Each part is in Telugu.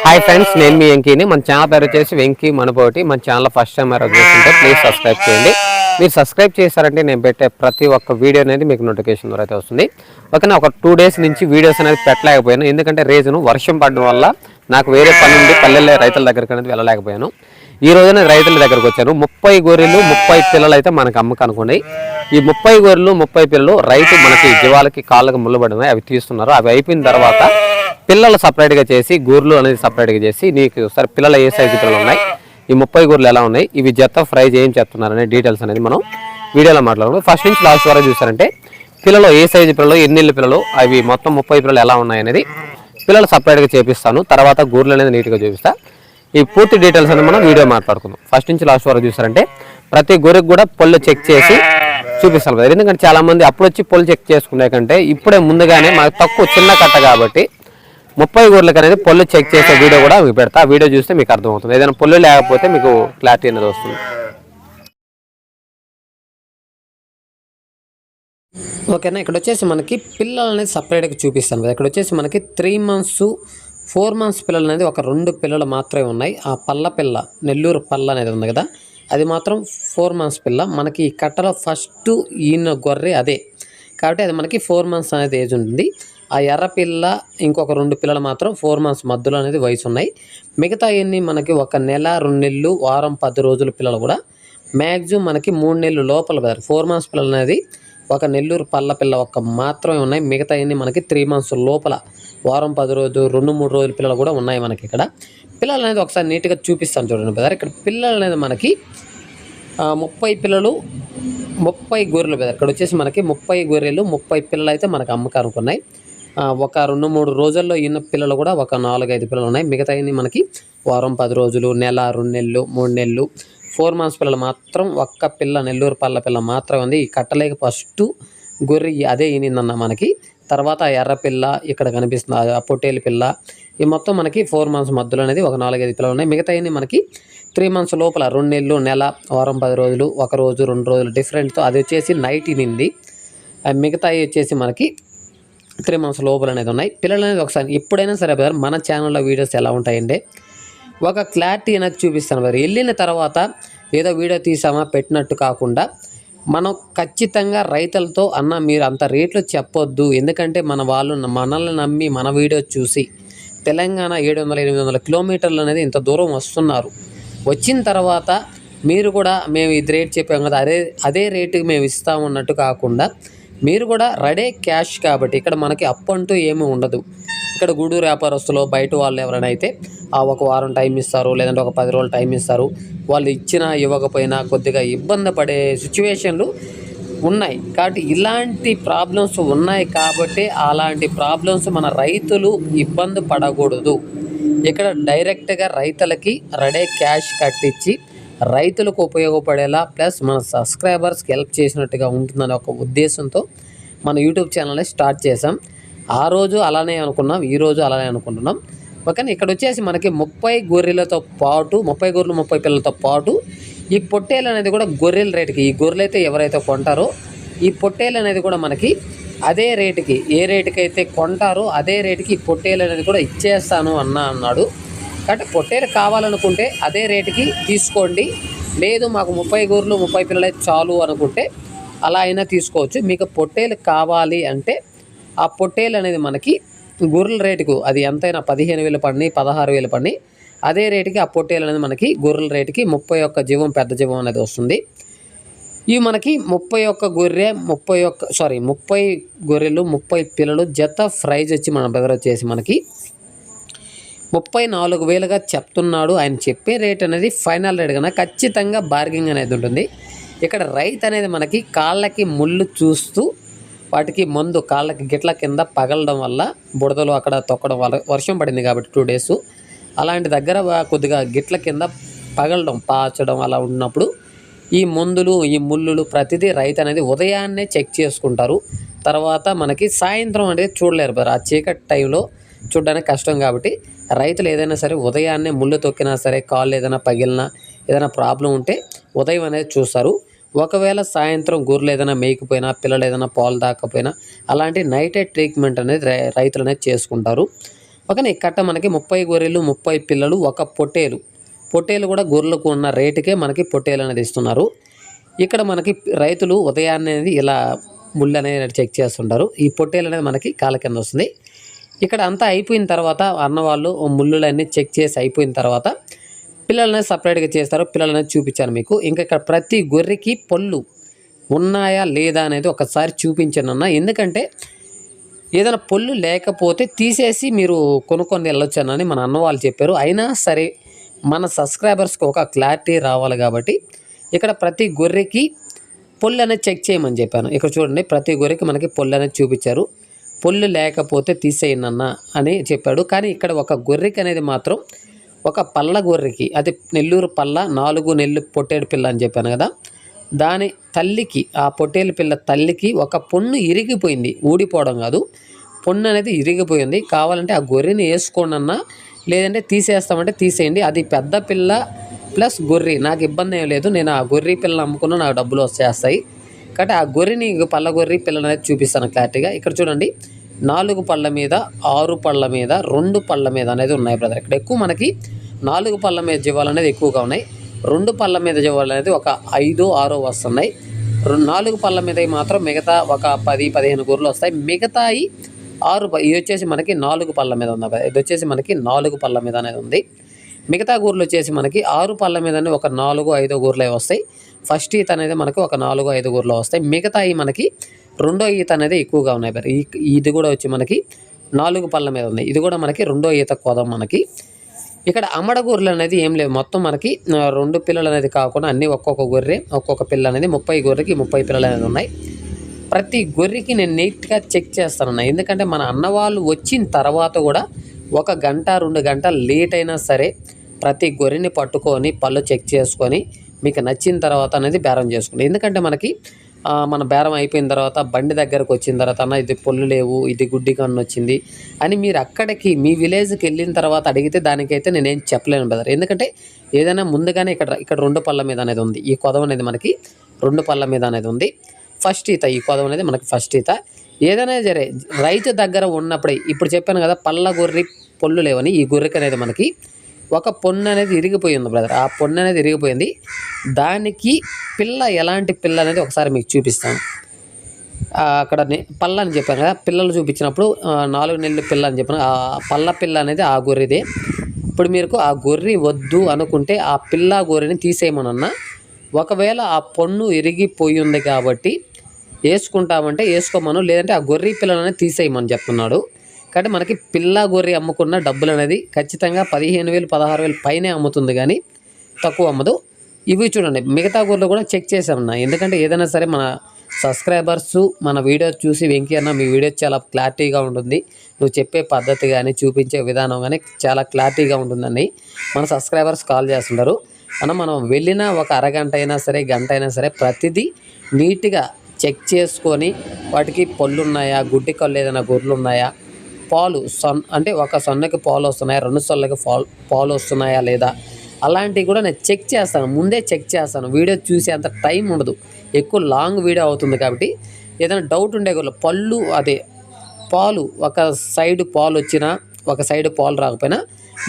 హాయ్ ఫ్రెండ్స్ నేను మీ వెంకీని. మన ఛానల్ పేరు వచ్చేసి వెంకీ మనపోటి మన ఛానల్ ఫస్ట్ టైం ఎవరు చూస్తుంటే ప్లీజ్ సబ్స్క్రైబ్ చేయండి. మీరు సబ్స్క్రైబ్ చేశారంటే నేను పెట్టే ప్రతి ఒక్క వీడియో అనేది మీకు నోటిఫికేషన్ ద్వారా అయితే వస్తుంది. ఓకేనా ఒక టూ డేస్ నుంచి వీడియోస్ అనేది పెట్టలేకపోయాను. ఎందుకంటే రీజన్ వర్షం పడడం వల్ల నాకు వేరే పని ఉండి పల్లెల్లో రైతుల దగ్గరికి అనేది వెళ్ళలేకపోయాను. ఈ రోజున రైతుల దగ్గరకు వచ్చాను. ముప్పై గొర్రెలు ముప్పై పిల్లలు అయితే మనకు అమ్మకనుకున్నాయి ఈ ముప్పై గొర్రెలు ముప్పై పిల్లలు రైతు మనకి జీవాలకి కాళ్ళకి ముళ్ళబడినాయి అవి తీస్తున్నారు. అవి అయిపోయిన తర్వాత పిల్లలు సపరేట్గా చేసి గూర్లు అనేది సపరేట్గా చేసి నీకు సార్ పిల్లలు ఏ సైజు పిల్లలు ఉన్నాయి? ఈ ముప్పై గూర్లు ఎలా ఉన్నాయి? ఇవి జత ఫ్రై ఏం చేస్తున్నారనే డీటెయిల్స్ అనేది మనం వీడియోలో మాట్లాడుకుందాం. ఫస్ట్ నుంచి లాస్ట్ వరకు చూసారంటే పిల్లలు ఏ సైజు పిల్లలు ఎన్నిళ్ళు పిల్లలు అవి మొత్తం ముప్పై పిల్లలు ఎలా ఉన్నాయి అనేది పిల్లలు సపరేట్గా చేపిస్తాను. తర్వాత గూర్లు అనేది నీట్గా చూపిస్తా. ఈ పూర్తి డీటెయిల్స్ అనేది మనం వీడియో మాట్లాడుకుందాం. ఫస్ట్ నుంచి లాస్ట్ వరకు చూసారంటే ప్రతి గొర్రెకి కూడా పొల్లు చెక్ చేసి చూపిస్తాను ఎందుకంటే చాలా మంది అప్పుడు వచ్చి పొల్లు చెక్ చేసుకునే కంటే ఇప్పుడే ముందుగానే మనకు తక్కువ చిన్న కట్ట కాబట్టి ముప్పై గొర్రెలకు అనేది పొల్లు చెక్ చేసే వీడియో కూడా మీకు పెడతా. ఆ వీడియో చూస్తే మీకు అర్థమవుతుంది. ఏదైనా పొల్లు లేకపోతే మీకు క్లారిటీ అనేది వస్తుంది. ఓకేనా? ఇక్కడ వచ్చేసి మనకి పిల్లలు అనేది సపరేట్గా చూపిస్తాను కదా. ఇక్కడ వచ్చేసి మనకి త్రీ మంత్స్ ఫోర్ మంత్స్ పిల్లలు అనేది ఒక రెండు పిల్లలు మాత్రమే ఉన్నాయి. ఆ పల్ల పిల్ల నెల్లూరు పల్ల అనేది ఉంది కదా. అది మాత్రం ఫోర్ మంత్స్ పిల్ల. మనకి ఈ కట్టలో ఫస్ట్ ఈయన గొర్రె అదే. కాబట్టి అది మనకి ఫోర్ మంత్స్ అనేది ఏజ్ ఉంటుంది. ఆ ఎర్ర పిల్ల ఇంకొక రెండు పిల్లలు మాత్రం ఫోర్ మంత్స్ మధ్యలో అనేది వయసు ఉన్నాయి మిగతా ఎన్ని మనకి ఒక నెల రెండు నెలలు వారం పది రోజుల పిల్లలు కూడా మ్యాక్సిమం మనకి మూడు నెలలు లోపల పెడతారు ఫోర్ మంత్స్ పిల్లలు అనేది ఒక నెల్లూరు పల్ల పిల్ల ఒక్క మాత్రమే ఉన్నాయి. మిగతా అన్ని మనకి త్రీ మంత్స్ లోపల వారం పది రోజులు రెండు మూడు రోజుల పిల్లలు కూడా ఉన్నాయి మనకి ఇక్కడ. పిల్లలు అనేది ఒకసారి నీట్గా చూపిస్తాను చూడండి బ్రదర్ ఇక్కడ పిల్లలు అనేది మనకి ముప్పై పిల్లలు ముప్పై గొర్రెలు బ్రదర్ ఇక్కడ వచ్చేసి మనకి ముప్పై గొర్రెలు ముప్పై పిల్లలు అయితే మనకు అమ్మకానికి ఉన్నాయి. ఒక రెండు మూడు రోజుల్లో ఈయన పిల్లలు కూడా ఒక నాలుగైదు పిల్లలు ఉన్నాయి. మిగతా మనకి వారం పది రోజులు నెల రెండు నెలలు మూడు నెలలు ఫోర్ మంత్స్ పిల్లలు మాత్రం ఒక్క పిల్ల నెల్లూరు పల్ల పిల్ల మాత్రం ఉంది. ఈ కట్టలేక ఫస్ట్ గొర్రె అదే ఈనిందన్న మనకి. తర్వాత ఎర్రపిల్ల ఎర్ర పిల్ల ఇక్కడ కనిపిస్తుంది ఆ పొట్టేలు పిల్ల. ఈ మొత్తం మనకి ఫోర్ మంత్స్ మధ్యలో అనేది ఒక నాలుగైదు పిల్లలు ఉన్నాయి. మిగతా మనకి త్రీ మంత్స్ లోపల రెండు నెలలు నెల వారం పది రోజులు ఒక రోజు రెండు రోజులు డిఫరెంట్తో అది వచ్చేసి నైట్ ఇనింది మిగతాయి వచ్చేసి మనకి త్రీ మంత్స్ లోపల అనేది ఉన్నాయి. పిల్లలు అనేది ఒకసారి ఎప్పుడైనా సరే బ్రదర్ మన ఛానల్లో వీడియోస్ ఎలా ఉంటాయండి ఒక క్లారిటీ అనేది చూపిస్తాను బ్రదర్. వెళ్ళిన తర్వాత ఏదో వీడియో తీసామా పెట్టినట్టు కాకుండా మనం ఖచ్చితంగా రైతులతో అన్న మీరు అంత రేట్లు చెప్పొద్దు. ఎందుకంటే మన వాళ్ళు మనల్ని నమ్మి మన వీడియో చూసి తెలంగాణ ఏడు వందల ఎనిమిది వందల కిలోమీటర్లు అనేది ఇంత దూరం వస్తున్నారు. వచ్చిన తర్వాత మీరు కూడా మేము ఇది రేట్ చెప్పాము కదా అదే అదే రేటుకి మేము ఇస్తామన్నట్టు కాకుండా మీరు కూడా రెడీ క్యాష్ కాబట్టి ఇక్కడ మనకి అప్పు అంటూ ఏమీ ఉండదు. ఇక్కడ గూడూరు వ్యాపారస్తులు బయట వాళ్ళు ఎవరైనా అయితే ఆ ఒక వారం టైం ఇస్తారు లేదంటే ఒక పది రోజులు టైం ఇస్తారు. వాళ్ళు ఇచ్చినా ఇవ్వకపోయినా కొద్దిగా ఇబ్బంది పడే సిచ్యువేషన్లు ఉన్నాయి. కాబట్టి ఇలాంటి ప్రాబ్లమ్స్ ఉన్నాయి కాబట్టి అలాంటి ప్రాబ్లమ్స్ మన రైతులు ఇబ్బంది పడకూడదు. ఇక్కడ డైరెక్ట్గా రైతులకి రెడీ క్యాష్ కట్టించి రైతులకు ఉపయోగపడేలా ప్లస్ మన సబ్స్క్రైబర్స్కి హెల్ప్ చేసినట్టుగా ఉంటుందనే ఒక ఉద్దేశంతో మన యూట్యూబ్ ఛానల్ని స్టార్ట్ చేసాం ఆ రోజు అలానే అనుకున్నాం ఈ రోజు అలానే అనుకుంటున్నాం. ఓకే ఇక్కడ వచ్చేసి మనకి ముప్పై గొర్రెలతో పాటు ముప్పై గొర్రెలు ముప్పై పిల్లలతో పాటు ఈ పొట్టేలు అనేది కూడా గొర్రెల రేటుకి ఈ గొర్రెలు అయితే ఎవరైతే కొంటారో ఈ పొట్టేలు అనేది కూడా మనకి అదే రేటుకి ఏ రేటుకి అయితే కొంటారో అదే రేటుకి ఈ పొట్టేలు అనేది కూడా ఇచ్చేస్తాను అన్న అన్నాడు. కాబట్టి పొట్టేలు కావాలనుకుంటే అదే రేటుకి తీసుకోండి. లేదు మాకు ముప్పై గొర్రెలు ముప్పై పిల్లలే చాలు అనుకుంటే అలా అయినా తీసుకోవచ్చు. మీకు పొట్టేలు కావాలి అంటే ఆ పొట్టేలు అనేది మనకి గొర్రెల రేటుకు అది ఎంతైనా పదిహేను వేలు పడినాయి పదహారు వేలు పడినాయి అదే రేటుకి ఆ పొట్టేలు అనేది మనకి గొర్రెల రేటుకి ముప్పై ఒక్క జీవం పెద్ద జీవం అనేది వస్తుంది. ఇవి మనకి ముప్పై ఒక్క గొర్రె ముప్పై ఒక్క సారీ ముప్పై గొర్రెలు ముప్పై పిల్లలు జత ప్రైజ్ వచ్చి మన బ్రదర్ వచ్చేసి మనకి ముప్పై నాలుగు వేలుగా చెప్తున్నాడు. ఆయన చెప్పే రేట్ అనేది ఫైనల్ రేట్ కన్నా ఖచ్చితంగా బార్గింగ్ అనేది ఉంటుంది. ఇక్కడ రైతు అనేది మనకి కాళ్ళకి ముళ్ళు చూస్తూ వాటికి మందు కాళ్ళకి గిట్ల కింద పగలడం వల్ల బుడదలు అక్కడ తొక్కడం వల్ల వర్షం పడింది కాబట్టి టూ డేస్ అలాంటి దగ్గర కొద్దిగా గిట్ల కింద పగలడం పాచడం అలా ఉన్నప్పుడు ఈ మందులు ఈ ముళ్ళులు ప్రతిదీ రైతు అనేది ఉదయాన్నే చెక్ చేసుకుంటారు. తర్వాత మనకి సాయంత్రం అనేది చూడలేరు. ఆ చీకటి టైంలో చూడడానికి కష్టం కాబట్టి రైతులు ఏదైనా సరే ఉదయాన్నే ముళ్ళు తొక్కినా సరే కాళ్ళు ఏదైనా పగిలినా ఏదైనా ప్రాబ్లం ఉంటే ఉదయం అనేది చూస్తారు. ఒకవేళ సాయంత్రం గొర్రెలు ఏదైనా మేయకపోయినా పిల్లలు ఏదైనా పాలు దాకపోయినా అలాంటి నైట్ ట్రీట్మెంట్ అనేది రై- రైతులు అనేది చేసుకుంటారు. ఓకేనా ఇక్కడ కట్ట మనకి ముప్పై గొర్రెలు ముప్పై పిల్లలు ఒక పొట్టేలు. పొట్టేలు కూడా గొర్రెలకు ఉన్న రేటుకే మనకి పొట్టేలు అనేది ఇస్తున్నారు. ఇక్కడ మనకి రైతులు ఉదయాన్నే అనేది ఇలా ముళ్ళు అనేది చెక్ చేస్తుంటారు. ఈ పొట్టేలు అనేది మనకి కాల కింద వస్తుంది. ఇక్కడ అంతా అయిపోయిన తర్వాత అన్నవాళ్ళు ముళ్ళులన్నీ చెక్ చేసి అయిపోయిన తర్వాత పిల్లలనేది సపరేట్గా చేస్తారు పిల్లలని చూపించాను మీకు. ఇంకా ఇక్కడ ప్రతి గొర్రెకి పళ్ళు ఉన్నాయా లేదా అనేది ఒకసారి చూపించాను ఎందుకంటే ఏదైనా పళ్ళు లేకపోతే తీసేసి మీరు కొనుక్కొని వెళ్ళొచ్చానని మన అన్న వాళ్ళు చెప్పారు. అయినా సరే మన సబ్స్క్రైబర్స్కి ఒక క్లారిటీ రావాలి కాబట్టి ఇక్కడ ప్రతి గొర్రెకి పొల్లు అనేది చెక్ చేయమని చెప్పాను. ఇక్కడ చూడండి ప్రతి గొర్రెకి మనకి పొల్లు అనేది చూపించారు. పొల్లు లేకపోతే తీసేయండి అని చెప్పాడు. కానీ ఇక్కడ ఒక గొర్రెకి అనేది మాత్రం ఒక పల్ల గొర్రెకి అది నెల్లూరు పల్ల నాలుగు నెల్లు పొట్టేడు పిల్ల అని చెప్పాను కదా దాని తల్లికి ఆ పొట్టేలు పిల్ల తల్లికి ఒక పొన్ను ఇరిగిపోయింది. ఊడిపోవడం కాదు పొన్ను అనేది ఇరిగిపోయింది. కావాలంటే ఆ గొర్రెని వేసుకోండి లేదంటే తీసేస్తామంటే తీసేయండి. అది పెద్ద పిల్ల ప్లస్ గొర్రె నాకు ఇబ్బంది ఏం లేదు. నేను ఆ గొర్రె పిల్ల అమ్ముకున్నా నాకు డబ్బులు వచ్చేస్తాయి. కాబట్టి ఆ గొర్రెని పళ్ళ గొర్రె పిల్లని చూపిస్తాను క్లారిటీగా. ఇక్కడ చూడండి నాలుగు పళ్ళ మీద ఆరు పళ్ళ మీద రెండు పళ్ళ మీద అనేది ఉన్నాయి బ్రదర్. ఇక్కడ ఎక్కువ మనకి నాలుగు పళ్ళ మీద జీవాలు అనేది ఎక్కువగా ఉన్నాయి. రెండు పళ్ళ మీద జీవాలు అనేది ఒక ఐదు ఆరో వస్తున్నాయి. నాలుగు పళ్ళ మీద మాత్రం మిగతా ఒక పది పదిహేను గొర్రెలు వస్తాయి. మిగతాయి ఆరు ప- ఇది వచ్చేసి మనకి నాలుగు పళ్ళ మీద ఉంది ఇది వచ్చేసి మనకి నాలుగు పళ్ళ మీద అనేది ఉంది. మిగతా గూర్లు వచ్చేసి మనకి ఆరు పళ్ళ మీదనే ఒక నాలుగు ఐదో గూర్లే వస్తాయి. ఫస్ట్ ఈత అనేది మనకి ఒక నాలుగు ఐదు ఊర్లో వస్తాయి. మిగతాయి మనకి రెండో ఈత అనేది ఎక్కువగా ఉన్నాయి ఈ- ఇది కూడా వచ్చి మనకి నాలుగు పళ్ళ మీద ఉంది. ఇది కూడా మనకి రెండో ఈత కోదం మనకి. ఇక్కడ అమ్మడ గొర్రెలు అనేది ఏం లేవు. మొత్తం మనకి రెండు పిల్లలు అనేది కాకుండా అన్నీ ఒక్కొక్క గొర్రె ఒక్కొక్క పిల్ల అనేది ముప్పై గొర్రెకి ముప్పై పిల్లలు అనేది ఉన్నాయి. ప్రతి గొర్రెకి నేను నీట్గా చెక్ చేస్తానన్నా. ఎందుకంటే మన అన్నవాళ్ళు వచ్చిన తర్వాత కూడా ఒక గంట రెండు గంటలు లేట్ అయినా సరే ప్రతి గొర్రెని పట్టుకొని పళ్ళు చెక్ చేసుకొని మీకు నచ్చిన తర్వాత అనేది బేరం చేసుకోండి ఎందుకంటే మనకి మన బేరం అయిపోయిన తర్వాత బండి దగ్గరకు వచ్చిన తర్వాత అన్న ఇది పొల్లు లేవు ఇది గుడ్డి కన్ను వచ్చింది అని మీరు అక్కడికి మీ విలేజ్కి వెళ్ళిన తర్వాత అడిగితే దానికైతే నేనేం చెప్పలేను బ్రదర్. ఎందుకంటే ఏదైనా ముందుగానే ఇక్కడ ఇక్కడ రెండు పళ్ళ మీద అనేది ఉంది. ఈ కొదవ అనేది మనకి రెండు పళ్ళ మీద అనేది ఉంది. ఫస్ట్ ఈత ఈ కొదవ అనేది మనకి ఫస్ట్ ఈత. ఏదైనా సరే రైతు దగ్గర ఉన్నప్పుడే ఇప్పుడు చెప్పాను కదా పళ్ళ గొర్రె పొల్లు లేవని ఈ గొర్రెకి అనేది మనకి ఒక పొన్ను అనేది ఇరిగిపోయింది బ్రదర్ ఆ పొన్ను అనేది ఇరిగిపోయింది. దానికి పిల్ల ఎలాంటి పిల్ల అనేది ఒకసారి మీకు చూపిస్తాను. అక్కడ పళ్ళ అని చెప్పాను కదా పిల్లలు చూపించినప్పుడు నాలుగు నెలలు పిల్ల అని చెప్పాను. ఆ పళ్ళ పిల్ల అనేది ఆ గొర్రెదే. ఇప్పుడు మీకు ఆ గొర్రె వద్దు అనుకుంటే ఆ పిల్ల గొర్రెని తీసేయమనన్నా ఒకవేళ ఆ పొన్ను ఇరిగిపోయి ఉంది కాబట్టి వేసుకుంటామంటే వేసుకోమను లేదంటే ఆ గొర్రె పిల్లలనే తీసేయమని చెప్తున్నాడు. కాబట్టి మనకి పిల్ల గొర్రె అమ్ముకున్న డబ్బులు అనేది ఖచ్చితంగా పదిహేను వేలు పదహారు వేలు పైనే అమ్ముతుంది కానీ తక్కువ అమ్మదు. ఇవి చూడండి మిగతా గొర్రెలు కూడా చెక్ చేసామన్నా ఎందుకంటే ఏదైనా సరే మన సబ్స్క్రైబర్స్ మన వీడియో చూసి వెంకీ అన్న మీ వీడియో చాలా క్లారిటీగా ఉంటుంది. నువ్వు చెప్పే పద్ధతి కానీ చూపించే విధానం కానీ చాలా క్లారిటీగా ఉంటుందని మన సబ్స్క్రైబర్స్ కాల్ చేస్తుంటారు. అన్న మనం వెళ్ళిన ఒక అరగంట అయినా సరే గంట అయినా సరే ప్రతిదీ నీట్గా చెక్ చేసుకొని వాటికి పళ్ళు ఉన్నాయా గుడ్డి కళ్ళు ఏదైనా గొర్రెలు ఉన్నాయా పాలు సన్ అంటే ఒక సొన్నకి పాలు వస్తున్నాయా? రెండు సొల్లకి పాలు పాలు వస్తున్నాయా లేదా? అలాంటివి కూడా నేను చెక్ చేస్తాను. ముందే చెక్ చేస్తాను. వీడియో చూసే అంత టైం ఉండదు. ఎక్కువ లాంగ్ వీడియో అవుతుంది కాబట్టి ఏదైనా డౌట్ ఉండే కూడా పళ్ళు అదే పాలు ఒక సైడ్ పాలు వచ్చినా ఒక సైడ్ పాలు రాకపోయినా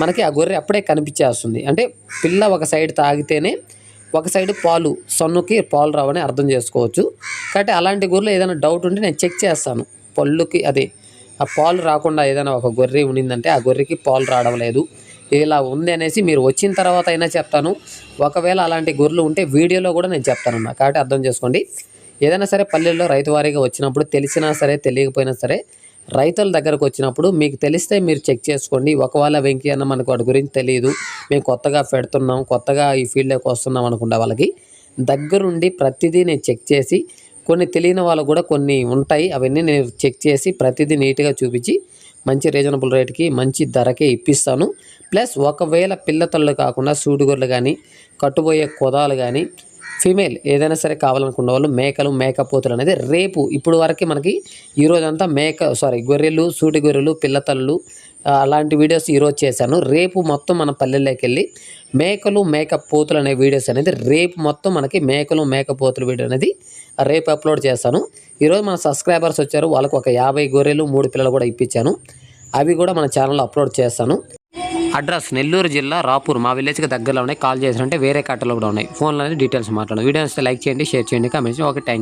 మనకి ఆ గొర్రె అప్పుడే కనిపించేస్తుంది. అంటే పిల్ల ఒక సైడ్ తాగితేనే ఒక సైడ్ పాలు సొన్నుకి పాలు రావని అర్థం చేసుకోవచ్చు. కాబట్టి అలాంటి గొర్రెలు ఏదైనా డౌట్ ఉంటే నేను చెక్ చేస్తాను. పళ్ళుకి అదే ఆ పాలు రాకుండా ఏదైనా ఒక గొర్రె ఉండిందంటే ఆ గొర్రెకి పాలు రావడం లేదు. ఇలా ఉంది అనేసి మీరు వచ్చిన తర్వాత అయినా చెప్తాను. ఒకవేళ అలాంటి గొర్రెలు ఉంటే వీడియోలో కూడా నేను చెప్తానన్న కాబట్టి అర్థం చేసుకోండి. ఏదైనా సరే పల్లెల్లో రైతు వారీగా వచ్చినప్పుడు తెలిసినా సరే తెలియకపోయినా సరే రైతుల దగ్గరకు వచ్చినప్పుడు మీకు తెలిస్తే మీరు చెక్ చేసుకోండి. ఒకవేళ వెంకీ అన్న మనకు వాటి గురించి తెలియదు. మేము కొత్తగా పెడుతున్నాం కొత్తగా ఈ ఫీల్డ్లోకి వస్తున్నాం అనుకుంటే వాళ్ళకి దగ్గరుండి ప్రతిదీ నేను చెక్ చేసి కొన్ని తెలియని వాళ్ళు కూడా కొన్ని ఉంటాయి. అవన్నీ నేను చెక్ చేసి ప్రతిదీ నీట్గా చూపించి మంచి రీజనబుల్ రేట్కి మంచి ధరకే ఇప్పిస్తాను. ప్లస్ ఒకవేళ పిల్లతళ్ళు కాకుండా సూడుగొర్రెలు కానీ కట్టుబోయే కొదాలు కానీ ఫీమేల్ ఏదైనా సరే కావాలనుకున్న వాళ్ళు మేకలు మేకపోతులు అనేది రేపు ఇప్పుడు వరకు మనకి ఈరోజంతా మేక సారీ గొర్రెలు సూటి గొర్రెలు పిల్లతల్లు అలాంటి వీడియోస్ ఈరోజు చేశాను. రేపు మొత్తం మన పల్లెల్లోకి వెళ్ళి మేకలు మేకపోతులు అనే వీడియోస్ అనేది రేపు మొత్తం మనకి మేకలు మేకపోతుల వీడియో అనేది రేపు అప్లోడ్ చేస్తాను. ఈరోజు మన సబ్స్క్రైబర్స్ వచ్చారు. వాళ్ళకు ఒక యాభై గొర్రెలు మూడు పిల్లలు కూడా ఇప్పించాను. అవి కూడా మన ఛానల్లో అప్లోడ్ చేస్తాను. అడ్రస్ నెల్లూరు జిల్లా రాపూర్ మా విలేజ్కి దగ్గరలో ఉన్నాయి. కాల్ చేసినంటే వేరే కట్టలో కూడా ఉన్నాయి. ఫోన్లోనే డీటెయిల్స్ మాట్లాడండి వీడియో లైక్ చేయండి షేర్ చేయండి కామెంట్స్ ఓకే థ్యాంక్